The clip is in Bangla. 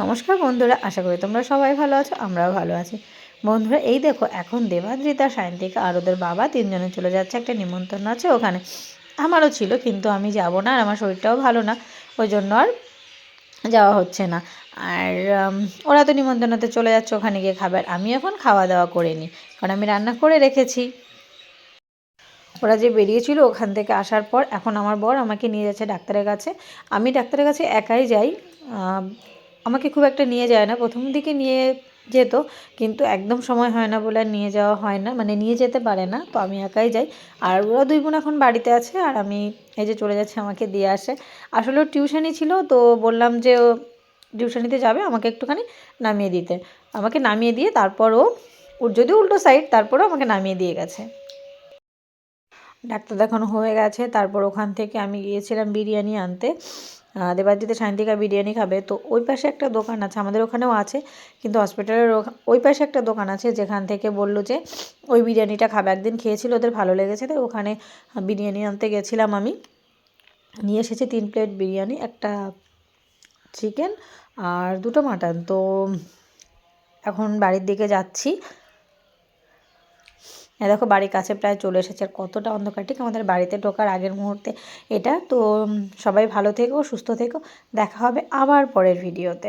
নমস্কার বন্ধুরা, আশা করি তোমরা সবাই ভালো আছো, আমরাও ভালো আছি। বন্ধুরা, এই দেখো, এখন দেবাদ্রিতা সায়ন্তিকা আর ওদের বাবা তিনজনে চলে যাচ্ছে একটা নিমন্ত্রণ আছে ওখানে। আমারও ছিল, কিন্তু আমি যাব না আর আমার শরীরটাও ভালো না, ওই জন্য আর যাওয়া হচ্ছে না। আর ওরা তো নিমন্ত্রণতে চলে যাচ্ছে ওখানে গিয়ে খাবার। আমি এখন খাওয়া দাওয়া করে নিই, কারণ আমি রান্না করে রেখেছি। ওরা যে বেরিয়েছিল ওখান থেকে আসার পর, এখন আমার বর আমাকে নিয়ে যাচ্ছে ডাক্তারের কাছে। আমি ডাক্তারের কাছে একাই যাই আমাকে খুব একটা নিয়ে যায় না। প্রথম দিকে নিয়ে যেত, কিন্তু একদম সময় হয় না বলে আর নিয়ে যাওয়া হয় না। মানে নিয়ে যেতে পারে না, তো আমি একাই যাই। আর ওরা দুই বোন এখন বাড়িতে আছে, আর আমি এই যে চলে যাচ্ছে আমাকে দিয়ে আসে। আসলে টিউশনি ছিল, তো বললাম যে ও টিউশনিতে যাবে আমাকে একটুখানি নামিয়ে দিতে। আমাকে নামিয়ে দিয়ে তারপর ও, ওর যদি উল্টো সাইড তারপরও আমাকে নামিয়ে দিয়ে গেছে। ডাক্তার দেখানো হয়ে গেছে, তারপর ওখান থেকে আমি গিয়েছিলাম বিরিয়ানি আনতে। দেবাদিতে শান্তিকা বিরিয়ানি খাবে। তো ওই পাশে একটা দোকান আছে, আমাদের ওখানেও আছে, কিন্তু হসপিটালের ওই পাশে একটা দোকান আছে, যেখান থেকে বলল যে ওই বিরিয়ানিটা খাবে। একদিন খেয়েছিল, ওদের ভালো লেগেছে তো ওখানে বিরিয়ানি আনতে গেছিলাম আমি। নিয়ে এসেছি তিন প্লেট বিরিয়ানি, একটা চিকেন আর দুটো মাটন। তো এখন বাড়ির দিকে যাচ্ছি। দেখো বাড়ির কাছে প্রায় চলে এসেছে। আর কতটা অন্ধকার, ঠিক আমাদের বাড়িতে ঢোকার আগের মুহূর্তে এটা। তো সবাই ভালো থেকো, সুস্থ থেকো। দেখা হবে আবার পরের ভিডিওতে